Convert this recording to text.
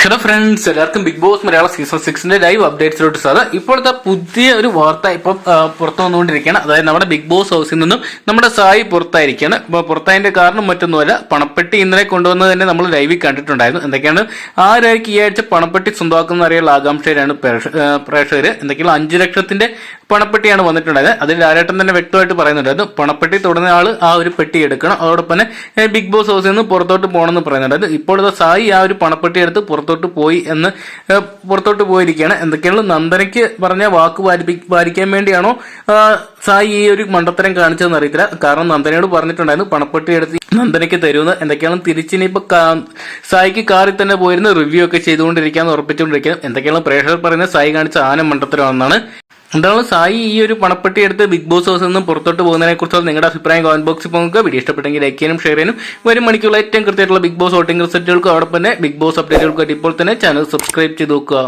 Hello friends എല്ലാവർക്കും big Boss Malayalam season സിക്സിന്റെ live അപ്ഡേറ്റ്സിലോട്ട് സാർ ഇപ്പോഴത്തെ പുതിയ ഒരു വാർത്ത ഇപ്പം പുറത്തു വന്നുകൊണ്ടിരിക്കുകയാണ്. അതായത് നമ്മുടെ ബിഗ് ബോസ് ഹൗസിൽ നിന്നും നമ്മുടെ സായി പുറത്തായിരിക്കുകയാണ്. അപ്പോൾ പുറത്തായതിന്റെ കാരണം മറ്റൊന്നുമല്ല പണപ്പെട്ടി ഇന്നലെ കൊണ്ടുവന്നത് തന്നെ നമ്മൾ ലൈവിൽ കണ്ടിട്ടുണ്ടായിരുന്നു. എന്തൊക്കെയാണ്? ആരായിരിക്കും ഈ ആഴ്ച പണപ്പെട്ടി സ്വന്തമാക്കുന്ന അറിയുള്ള ആകാംക്ഷയിലാണ് പ്രേക്ഷകർ എന്തൊക്കെയാണ് അഞ്ചു ലക്ഷത്തിന്റെ പണപ്പെട്ടിയാണ് വന്നിട്ടുണ്ടായത്. അതിൽ ആരേട്ടം തന്നെ വ്യക്തമായിട്ട് പറയുന്നുണ്ടായിരുന്നു. പണപ്പെട്ടി തുടർന്ന ആൾ ആ ഒരു പെട്ടി എടുക്കണം. അതോടൊപ്പം തന്നെ ബിഗ് ബോസ് ഹൗസിൽ നിന്ന് പുറത്തോട്ട് പോകണമെന്ന് പറയുന്നുണ്ടായിരുന്നു. ഇപ്പോഴത്തെ സായി ആ ഒരു പണപ്പെട്ടി എടുത്ത് പുറത്തോട്ട് പോയി എന്ന് പുറത്തോട്ട് പോയിരിക്കുകയാണ്. എന്തൊക്കെയാണ് നന്ദനയ്ക്ക് പറഞ്ഞ വാക്ക് പാലിക്കാൻ വേണ്ടിയാണോ സായി ഈ ഒരു മണ്ടത്തരം കാണിച്ചതെന്ന് അറിയത്തില്ല. കാരണം നന്ദനയോട് പറഞ്ഞിട്ടുണ്ടായിരുന്നു പണപ്പെട്ടി എടുത്ത് നന്ദനയ്ക്ക് തരുമെന്ന്. എന്തൊക്കെയാണ്? തിരിച്ചിനിപ്പോ സായിക്ക് കാറിൽ തന്നെ പോയിരുന്ന് റിവ്യൂ ഒക്കെ ചെയ്തുകൊണ്ടിരിക്കാന്ന് ഉറപ്പിച്ചുകൊണ്ടിരിക്കുന്നത് എന്തൊക്കെയാണ്? പ്രേക്ഷകർ പറയുന്നത് സായി കാണിച്ച ആന മണ്ടത്തരമാണെന്നാണ്. എന്താണ് സായി ഈ ഒരു പണപ്പെട്ടി എടുത്ത് ബിഗ് ബോസ് ഹൗസിൽ നിന്നും പുറത്തോട്ട് പോകുന്നതിനെ കുറിച്ചുള്ള നിങ്ങളുടെ അഭിപ്രായം കമന്റ് ബോക്സിൽ പോകുക വീഡിയോ ഇഷ്ടപ്പെട്ടെങ്കിൽ ലൈക്ക് ചെയ്യാനും ഷെയർ ചെയ്യാനും വരും. മണിക്കുള്ള ഏറ്റവും കൃത്യമായിട്ടുള്ള ബിഗ് ബോസ് വോട്ടിംഗ് റിസൾട്ടുകൾക്കും അവിടെ തന്നെ ബിഗ് ബോസ് അപ്ഡേറ്റുകൾക്കും ഇപ്പോൾ തന്നെ ചാനൽ സബ്സ്ക്രൈബ് ചെയ്ത് നോക്കുക.